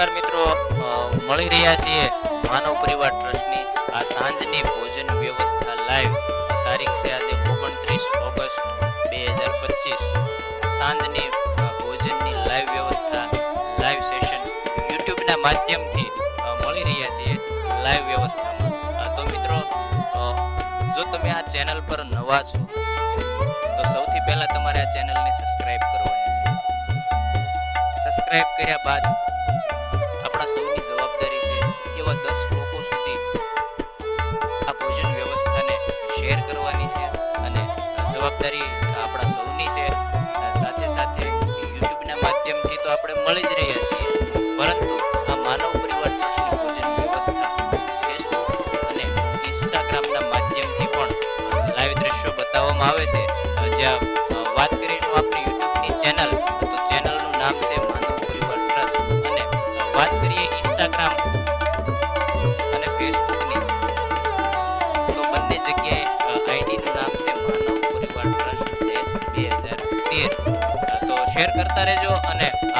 નમસ્કાર મિત્રો. મળી રહ્યા છીએ માનવ પરિવાર ટ્રસ્ટની આ સાંજની ભોજન વ્યવસ્થા લાઈવ. તારીખ છે આજે ઓગણત્રીસ ઓગસ્ટ બે હજાર પચીસ. સાંજની ભોજનની લાઈવ વ્યવસ્થા, લાઈવ સેશન યુટ્યુબના માધ્યમથી મળી રહ્યા છીએ લાઈવ વ્યવસ્થામાં. તો મિત્રો જો તમે આ ચેનલ પર નવા છો, તો સૌથી પહેલા તમારે આ ચેનલને સબસ્ક્રાઇબ કરવાની છે. સબસ્ક્રાઇબ કર્યા બાદ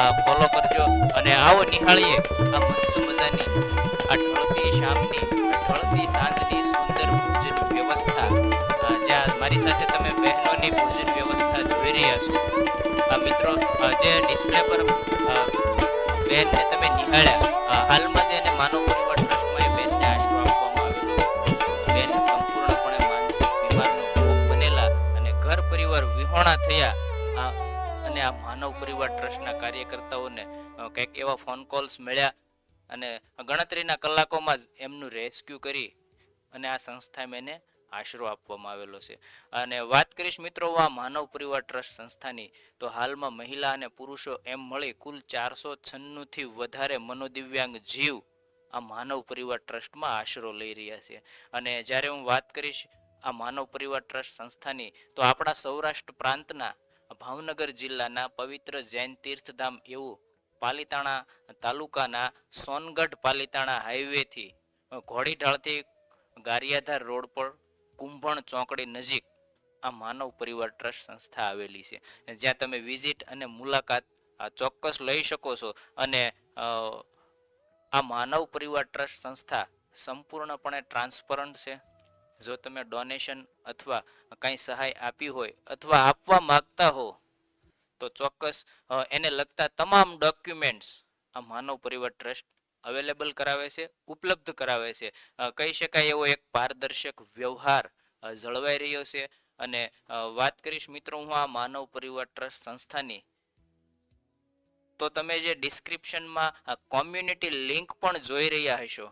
અને ફોલો કરજો અને આવો નિહાળીએ આ મસ્ત મજાની આ ઢળતી શામની આ ઢળતી સાંજની સુંદર ભોજન વ્યવસ્થા. જ્યાં મારી સાથે તમે બહેનોની ભોજન વ્યવસ્થા જોઈ રહ્યા છો. આ મિત્રો જે ડિસ્પ્લે પર બેનને તમે નિહાળ્યા હાલમાં છે એને માનવ પરિવાર ટ્રસ્ટમાં એ બેનને આશરો આપવામાં આવેલો બેન સંપૂર્ણપણે માનસિક બીમારનો ભોગ બનેલા અને ઘર પરિવાર વિહોણા થયા. આ અને આ માનવ પરિવાર ટ્રસ્ટના કાર્યકર્તાઓને કંઈક એવા ફોન કોલ્સ મળ્યા અને ગણતરીના કલાકોમાં જ એમનું રેસ્ક્યુ કરી અને આ સંસ્થામાં એને આશરો આપવામાં આવેલો છે. અને વાત કરીશ મિત્રો આ માનવ પરિવાર ટ્રસ્ટ સંસ્થાની, તો હાલમાં મહિલા અને પુરુષો એમ મળી કુલ ચારસો છન્નુંથી વધારે મનોદિવ્યાંગ જીવ આ માનવ પરિવાર ટ્રસ્ટમાં આશરો લઈ રહ્યા છે. અને જ્યારે હું વાત કરીશ આ માનવ પરિવાર ટ્રસ્ટ સંસ્થાની, તો આપણા સૌરાષ્ટ્ર પ્રાંતના ભાવનગર જિલ્લાના પવિત્ર જૈન તીર્થધામ એવું પાલિતાણા તાલુકાના સોનગઢ પાલિતાણા હાઈવેથી ઘોડીઢાળથી ગારિયાધાર રોડ પર કુંભણ ચોકડી નજીક આ માનવ પરિવાર ટ્રસ્ટ સંસ્થા આવેલી છે. જ્યાં તમે વિઝિટ અને મુલાકાત ચોક્કસ લઈ શકો છો અને આ માનવ પરિવાર ટ્રસ્ટ સંસ્થા સંપૂર્ણપણે ટ્રાન્સપરન્ટ છે. જો તમે ડોનેશન અથવા કંઈ સહાય આપી હોય અથવા આપવા માગતા હો, તો ચોક્કસ એને લગતા તમામ ડોક્યુમેન્ટ્સ આ માનવ પરિવાર ટ્રસ્ટ અવેલેબલ કરાવે છે, ઉપલબ્ધ કરાવે છે. કહી શકાય એવો એક પારદર્શક વ્યવહાર જળવાઈ રહ્યો છે. અને વાત કરીશ મિત્રો હું આ માનવ પરિવાર ટ્રસ્ટ સંસ્થાની. તો તમે જે ડિસ્ક્રિપ્શનમાં કોમ્યુનિટી લિંક પણ જોઈ રહ્યા હશો.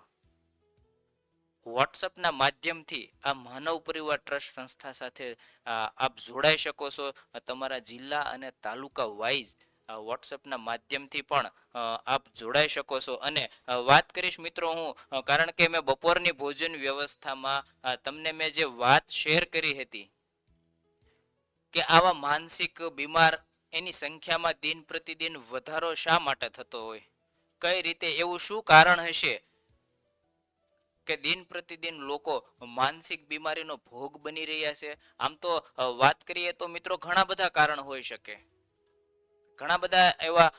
વોટ્સઅપના માધ્યમથી આ માનવ પરિવાર ટ્રસ્ટ સંસ્થા સાથે આપ જોડાઈ શકો છો. તમારા જિલ્લા અને તાલુકા વાઇઝ વોટ્સઅપના માધ્યમથી પણ આપ જોડાઈ શકો છો. અને વાત કરીશ મિત્રો હું કારણ કે મેં બપોરની ભોજન વ્યવસ્થામાં તમને મેં જે વાત શેર કરી હતી કે આવા માનસિક બીમાર એની સંખ્યામાં દિન પ્રતિદિન વધારો શા માટે થતો હોય? કઈ રીતે? એવું શું કારણ હશે? કે દિન પ્રતિદિન લોકો માનસિક બીમારીનો ભોગ બની રહ્યા છે. આમ તો વાત કરીએ તો મિત્રો ઘણા બધા કારણ હોઈ શકે. ઘણા બધા એવા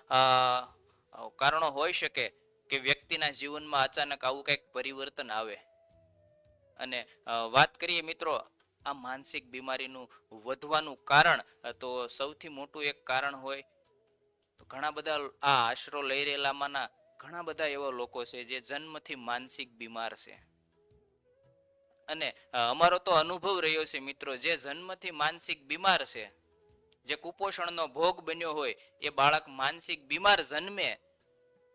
કારણો હોઈ શકે કે વ્યક્તિના જીવનમાં અચાનક આવું કંઈક પરિવર્તન આવે. અને વાત કરીએ મિત્રો, આ માનસિક બીમારીનું વધવાનું કારણ તો સૌથી મોટું એક કારણ હોય તો ઘણા બધા આ આશરો લઈ રહેલામાંના ઘણા બધા એવા લોકો છે જે જન્મથી માનસિક બીમાર છે. અને અમારો તો અનુભવ રહ્યો છે મિત્રો, જે જન્મથી માનસિક બીમાર છે, જે કુપોષણનો ભોગ બન્યો હોય, એ બાળક માનસિક બીમાર જન્મે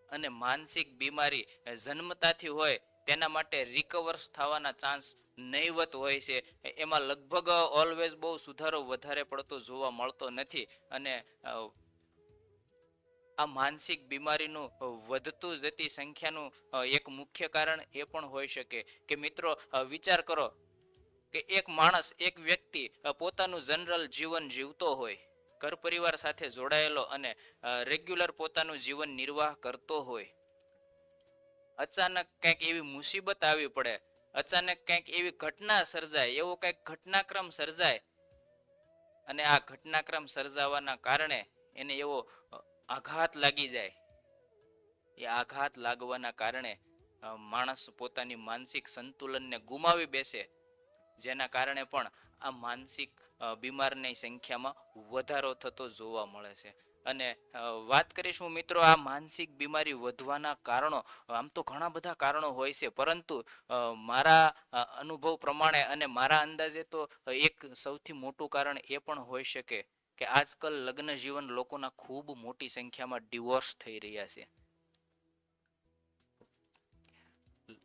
અને માનસિક બીમારી જન્મતાથી હોય, તેના માટે રિકવર્સ થવાના ચાન્સ નહીવત હોય છે. એમાં લગભગ ઓલવેઝ બહુ સુધારો વધારે પડતો જોવા મળતો નથી. અને આ માનસિક બીમારીનું વધતું જતી સંખ્યાનું એક મુખ્ય કારણ એ પણ હોઈ શકે. કે મિત્રો વિચાર કરો કે એક માણસ, એક વ્યક્તિ પોતાનું જનરલ જીવન જીવતો હોય, ઘર પરિવાર સાથે જોડાયેલો અને રેગ્યુલર પોતાનું જીવન નિર્વાહ કરતો હોય. અચાનક કંઈક એવી મુસીબત આવી પડે, અચાનક કંઈક એવી ઘટના સર્જાય, એવો કંઈક ઘટનાક્રમ સર્જાય, અને આ ઘટનાક્રમ સર્જાવાના કારણે એને એવો આઘાત લાગી જાય. એ આઘાત લાગવાના કારણે માણસ પોતાની માનસિક સંતુલનને ગુમાવી બેસે. જેના કારણે પણ આ માનસિક બીમારની સંખ્યામાં વધારો થતો જોવા મળે છે. અને વાત કરીશું મિત્રો આ માનસિક બીમારી વધવાના કારણો. આમ તો ઘણા બધા કારણો હોય છે, પરંતુ મારા અનુભવ પ્રમાણે અને મારા અંદાજે તો એક સૌથી મોટું કારણ એ પણ હોઈ શકે. કે આજકાલ લગ્ન જીવન લોકોના ખૂબ મોટી સંખ્યામાં ડિવોર્સ થઈ રહ્યા છે.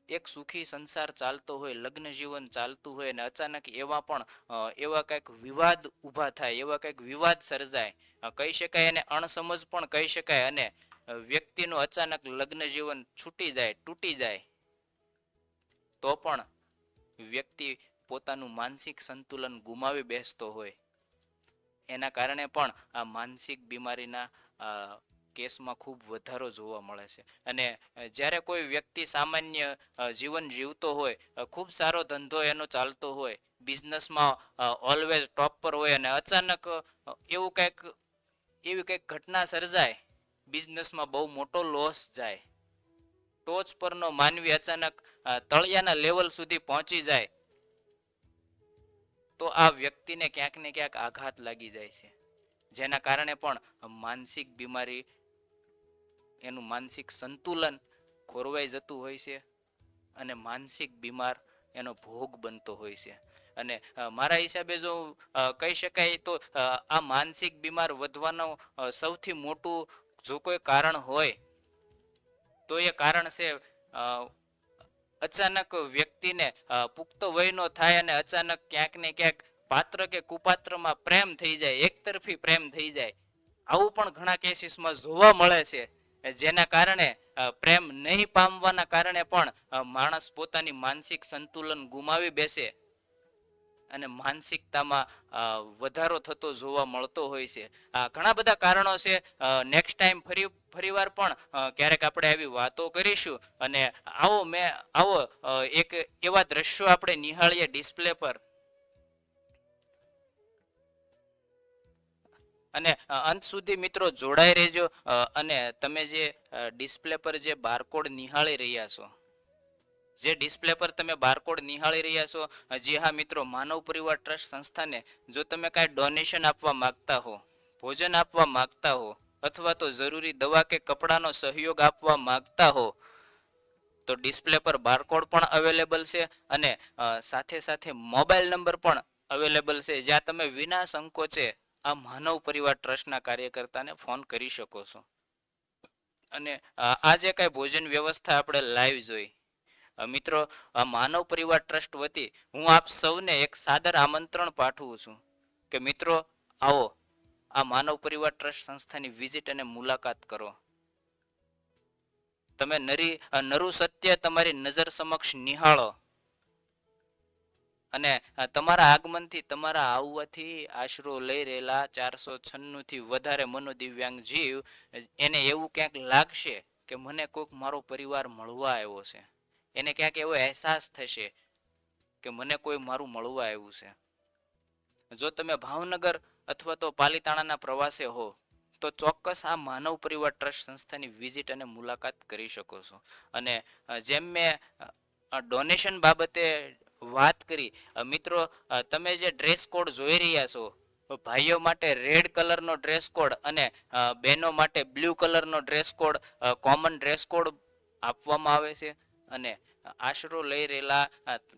એક સુખી સંસાર ચાલતો હોય, લગ્ન જીવન ચાલતું હોય અને અચાનક એવા પણ એવા કંઈક વિવાદ ઊભા થાય, એવા કંઈક વિવાદ સર્જાય. કહી શકાય અને અણસમજ પણ કહી શકાય અને વ્યક્તિનું અચાનક લગ્ન જીવન છૂટી જાય, તૂટી જાય. તો પણ વ્યક્તિ પોતાનું માનસિક સંતુલન ગુમાવી બેસતો હોય. એના કારણે પણ આ માનસિક બીમારીના કેસમાં ખૂબ વધારો જોવા મળે છે. અને જ્યારે કોઈ વ્યક્તિ સામાન્ય જીવન જીવતો હોય ખૂબ સારો ધંધો એનો ચાલતો હોય, બિઝનેસમાં ઓલવેઝ ટોપ પર હોય અને અચાનક એવું કંઈક, એવી કંઈક ઘટના સર્જાય, બિઝનેસમાં બહુ મોટો લોસ જાય, ટોચ પરનો માનવી અચાનક તળિયાના લેવલ સુધી પહોંચી જાય તો આ વ્યક્તિને ક્યાંક ને ક્યાંક આઘાત લાગી જાય છે. જેના કારણે પણ માનસિક બીમારી, એનું માનસિક સંતુલન ખોરવાઈ જતું હોય છે અને માનસિક બીમાર એનો ભોગ બનતો હોય છે. અને મારા હિસાબે જો કહી શકાય તો આ માનસિક બીમાર વધવાનું સૌથી મોટું જો કોઈ કારણ હોય, તો એ કારણ છે અચાનક વ્યક્તિને પુખ્ત વયનો થાય અને અચાનક ક્યાંક ને ક્યાંક પાત્ર કે કુપાત્રમાં પ્રેમ થઈ જાય એકતરફી પ્રેમ થઈ જાય. આવું પણ ઘણા કેસીસમાં જોવા મળે છે, જેના કારણે પ્રેમ નહીં પામવાના કારણે પણ માણસ પોતાની માનસિક સંતુલન ગુમાવી બેસે. અને માનસિકતામાં વધારો થતો જોવા મળતો હોય છે. આ ઘણા બધા કારણો છે. નેક્સ્ટ ટાઈમ ફરી, ફરીવાર પણ ક્યારેક આપણે આવી વાતો કરીશું અને આવો મેં, આવો એક એવા દ્રશ્યો આપણે નિહાળીએ ડિસ્પ્લે પર. અને અંત સુધી મિત્રો જોડાઈ રહેજો. અને તમે જે ડિસ્પ્લે પર જે બારકોડ નિહાળી રહ્યા છો. જે ડિસ્પ્લે પર તમે બારકોડ નિહાળી રહ્યા છો, જી હા મિત્રો, માનવ પરિવાર ટ્રસ્ટ સંસ્થાને જો તમે કાંઈ ડોનેશન આપવા માંગતા હો, ભોજન આપવા માંગતા હો, અથવા તો જરૂરી દવા કે કપડાનો સહયોગ આપવા માંગતા હો, તો ડિસ્પ્લે પર બારકોડ પણ અવેલેબલ છે અને સાથે સાથે મોબાઈલ નંબર પણ અવેલેબલ છે. જ્યાં તમે વિના સંકોચે આ માનવ પરિવાર ટ્રસ્ટના કાર્યકર્તાને ફોન કરી શકો છો. અને આ જે કાંઈ ભોજન વ્યવસ્થા આપણે લાઈવ જોઈ. મિત્રો, આ માનવ પરિવાર ટ્રસ્ટ વતી હું આપ સૌને એક સાદર આમંત્રણ પાઠવું છું કે, મિત્રો, આવો, આ માનવ પરિવાર ટ્રસ્ટ સંસ્થાની વિઝિટ અને મુલાકાત કરો. તમે નરી નરુ સત્ય તમારી નજર સમક્ષ નિહાળો. અને તમારા આગમનથી તમારા આવવાથી આશરો લઈ રહેલા ચારસો છન્નુંથી વધારે મનોદિવ્યાંગ જીવ, એને એવું ક્યાંક લાગશે કે, મને કોઈક મારો પરિવાર મળવા આવ્યો છે. એને ક્યાંક એવો અહેસાસ થશે કે મને કોઈ મારું મળવા આવ્યું છે. જો તમે ભાવનગર અથવા તો પાલીતાણાના પ્રવાસે હો, તો ચોક્કસ આ માનવ પરિવાર ટ્રસ્ટ સંસ્થાની વિઝિટ અને મુલાકાત કરી શકો છો. અને જેમ મેં ડોનેશન બાબતે વાત કરી મિત્રો તમે જે ડ્રેસ કોડ જોઈ રહ્યા છો ભાઈઓ માટે રેડ કલરનો ડ્રેસ કોડ અને બહેનો માટે બ્લુ કલરનો dress code common dress code આપવામાં આવે છે. અને આશરો લઈ રહેલા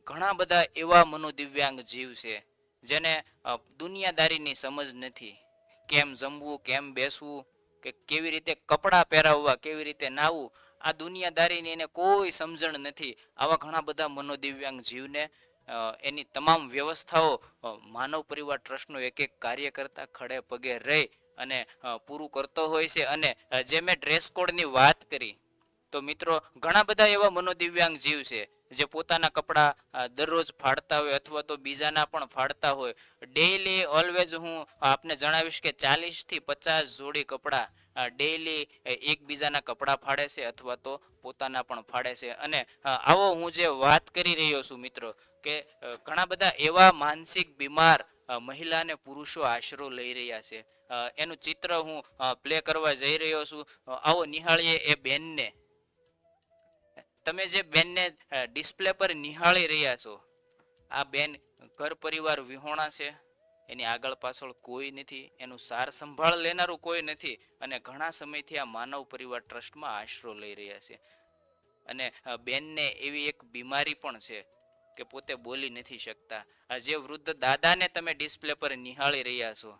ઘણા બધા એવા મનોદિવ્યાંગ જીવ છે, જેને દુનિયાદારીની સમજ નથી. કેમ જમવું, કેમ બેસવું, કે કેવી રીતે કપડાં પહેરાવવા, કેવી રીતે નાહવું, આ દુનિયાદારીની એને કોઈ સમજણ નથી. આવા ઘણા બધા મનોદિવ્યાંગ જીવને એની તમામ વ્યવસ્થાઓ માનવ પરિવાર ટ્રસ્ટનો એક એક કાર્યકર્તા ખડે પગે રહી અને પૂરું કરતો હોય છે અને જે મેં ડ્રેસ કોડની વાત કરી તો મિત્રો, ઘણા બધા એવા મનોદિવ્યાંગ જીવ છે, જે પોતાના કપડાં દરરોજ ફાડતા હોય અથવા તો બીજાના પણ ફાડતા હોય. ડેઈલી ઓલવેઝ હું આપને જણાવીશ કે ચાલીસથી પચાસ જોડી કપડાં ડેઈલી એકબીજાના કપડાં ફાડે છે અથવા તો પોતાના પણ ફાડે છે. અને આવો હું જે વાત કરી રહ્યો છું મિત્રો, કે ઘણા બધા એવા માનસિક બીમાર મહિલા અને પુરુષો આશરો લઈ રહ્યા છે. એનું ચિત્ર હું પ્લે કરવા જઈ રહ્યો છું. આવો નિહાળીએ એ બેનને. તમે જે બેનને ડિસ્પ્લે પર નિહાળી રહ્યા છો, આ બેન ઘર પરિવાર વિહોણા છે, એની આગળ પાછળ કોઈ નથી, એનું સાર સંભાળ લેનારું કોઈ નથી અને ઘણા સમયથી આ માનવ પરિવાર ટ્રસ્ટમાં આશરો લઈ રહ્યા છે. અને બેનને એવી એક બીમારી પણ છે કે પોતે બોલી નથી શકતા. જે વૃદ્ધ દાદાને તમે ડિસ્પ્લે પર નિહાળી રહ્યા છો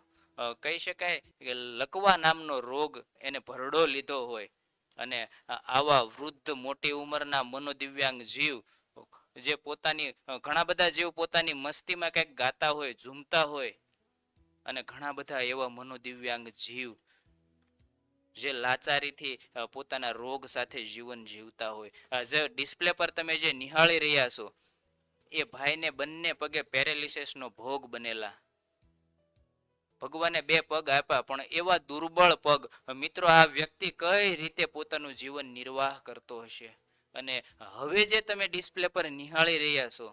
કહી શકાય કે લકવા નામનો રોગ એને ભરડો લીધો હોય. અને આવા વૃદ્ધ મોટી ઉંમરના મનોદિવ્યાંગ જીવ, જે પોતાની ઘણા બધા જીવ પોતાની મસ્તીમાં કંઈક ગાતા હોય, ઝૂમતા હોય, અને ઘણા બધા એવા મનોદિવ્યાંગ જીવ, જે લાચારીથી પોતાના રોગ સાથે જીવન જીવતા હોય. જે ડિસ્પ્લે પર તમે જે નિહાળી રહ્યા છો, એ ભાઈને બંને પગે પેરેલિસિસનો ભોગ બનેલા. ભગવાને બે પગ આપ્યા, પણ એવા દુર્બળ પગ મિત્રો આ વ્યક્તિ કઈ રીતે પોતાનું જીવન નિર્વાહ કરતો હશે? અને હવે જે તમે ડિસ્પ્લે પર નિહાળી રહ્યા છો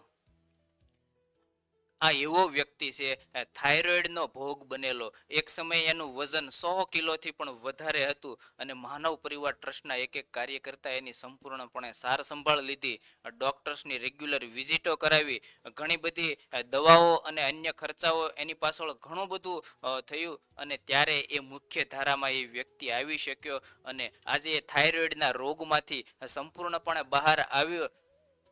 આ એવો વ્યક્તિ છે થાઇરોઇડનો ભોગ બનેલો. એક સમયે એનું વજન સો કિલોથી પણ વધારે હતું અને માનવ પરિવાર ટ્રસ્ટના એક એક કાર્યકર્તા એની સંપૂર્ણપણે સાર સંભાળ લીધી. ડોક્ટર્સની રેગ્યુલર વિઝિટો કરાવી, ઘણી બધી દવાઓ અને અન્ય ખર્ચાઓ એની પાછળ ઘણું બધું થયું અને ત્યારે એ મુખ્ય ધારામાં એ વ્યક્તિ આવી શક્યો અને આજે એ થાઇરોઇડના રોગમાંથી સંપૂર્ણપણે બહાર આવ્યો.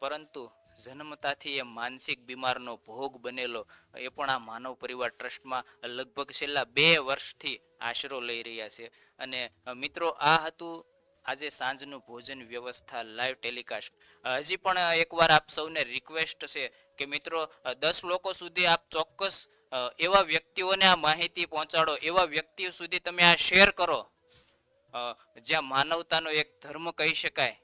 પરંતુ જન્મતાથી એ માનસિક બીમારનો ભોગ બનેલો. એ પણ આ માનવ પરિવાર ટ્રસ્ટમાં લગભગ છેલ્લા બે વર્ષથી આશરો લઈ રહ્યા છે. અને મિત્રો, આ હતું આજે સાંજનું ભોજન વ્યવસ્થા લાઈવ ટેલિકાસ્ટ. હજી પણ એકવાર આપ સૌને રિક્વેસ્ટ છે કે મિત્રો દસ લોકો સુધી આપ ચોક્કસ એવા વ્યક્તિઓને આ માહિતી પહોંચાડો, એવા વ્યક્તિઓ સુધી તમે આ શેર કરો. જ્યાં માનવતાનો એક ધર્મ કહી શકાય.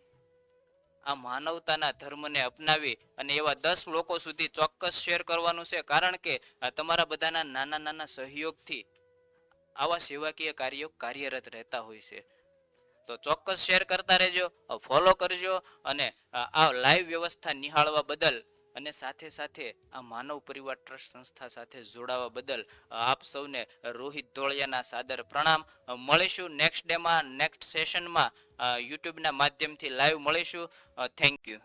આ માનવતાના ધર્મને અપનાવી અને એવા દસ લોકો સુધી ચોક્કસ શેર કરવાનું છે. કારણ કે તમારા બધાના નાના નાના સહયોગથી આવા સેવાકીય કાર્યો કાર્યરત રહેતા હોય છે. તો ચોક્કસ શેર કરતા રહેજો, ફોલો કરજો અને આ લાઈવ વ્યવસ્થા નિહાળવા બદલ અને સાથે સાથે આ માનવ પરિવાર ટ્રસ્ટ સંસ્થા સાથે જોડાવા બદલ આપ સૌને રોહિત ધોળિયાના સાદર પ્રણામ. મળીશું નેક્સ્ટ ડેમાં નેક્સ્ટ સેશનમાં યુટ્યુબના માધ્યમથી લાઈવ મળીશું. Thank you